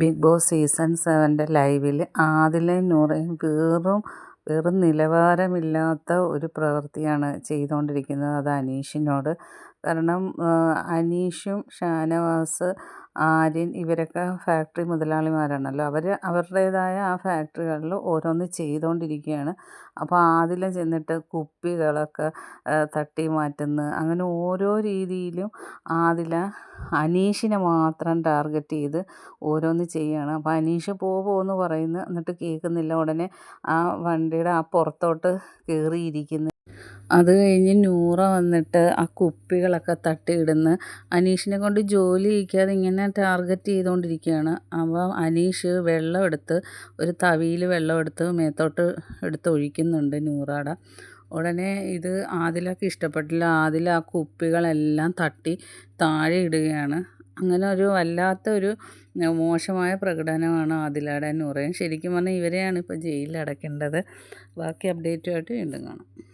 Big boss season സെവന്റെ ലൈവിൽ ആദിലയും നൂറയും വെറും വെറും നിലവാരമില്ലാത്ത ഒരു പ്രവൃത്തിയാണ് ചെയ്തുകൊണ്ടിരിക്കുന്നത്. അത് അനീഷിനോട്. കാരണം അനീഷും ഷാനവാസ് ആര്യൻ ഇവരൊക്കെ ഫാക്ടറി മുതലാളിമാരാണല്ലോ. അവർ അവരുടേതായ ആ ഫാക്ടറികളിൽ ഓരോന്ന് ചെയ്തുകൊണ്ടിരിക്കുകയാണ്. അപ്പോൾ ആദില ചെന്നിട്ട് കുപ്പികളൊക്കെ തട്ടി മാറ്റുന്നു. അങ്ങനെ ഓരോ രീതിയിലും ആദില അനീഷിനെ മാത്രം ടാർഗറ്റ് ചെയ്ത് ഓരോന്ന് ചെയ്യുകയാണ് അപ്പോൾ അനീഷ് പോ എന്ന് പറയുന്നു. എന്നിട്ട് കേൾക്കുന്നില്ല. ഉടനെ ആ വണ്ടിയുടെ ആ പുറത്തോട്ട് കയറിയിരിക്കുന്നു അത് കഴിഞ്ഞ് നൂറ വന്നിട്ട് ആ കുപ്പികളൊക്കെ തട്ടിയിടുന്ന്. അനീഷിനെ കൊണ്ട് ജോലി ചെയ്യിക്കാതെ ഇങ്ങനെ ടാർഗറ്റ് ചെയ്തുകൊണ്ടിരിക്കുകയാണ്. അപ്പോൾ അനീഷ് വെള്ളം എടുത്ത് ഒരു തവിയിൽ വെള്ളം എടുത്ത് മേത്തോട്ട് എടുത്ത് ഒഴിക്കുന്നുണ്ട് നൂറാടെ ഉടനെ ഇത് ആദിലക്ക് ഇഷ്ടപ്പെട്ടില്ല. ആദിൽ ആ കുപ്പികളെല്ലാം തട്ടി താഴെ ഇടുകയാണ്. അങ്ങനെ ഒരു വല്ലാത്ത ഒരു മോശമായ പ്രകടനമാണ് ആദിലയുടെ നൂറയും. ശരിക്കും പറഞ്ഞാൽ ഇവരെയാണ് ഇപ്പോൾ ജയിലിൽ അടയ്ക്കേണ്ടത്. ബാക്കി അപ്ഡേറ്റുമായിട്ട് വീണ്ടും കാണാം.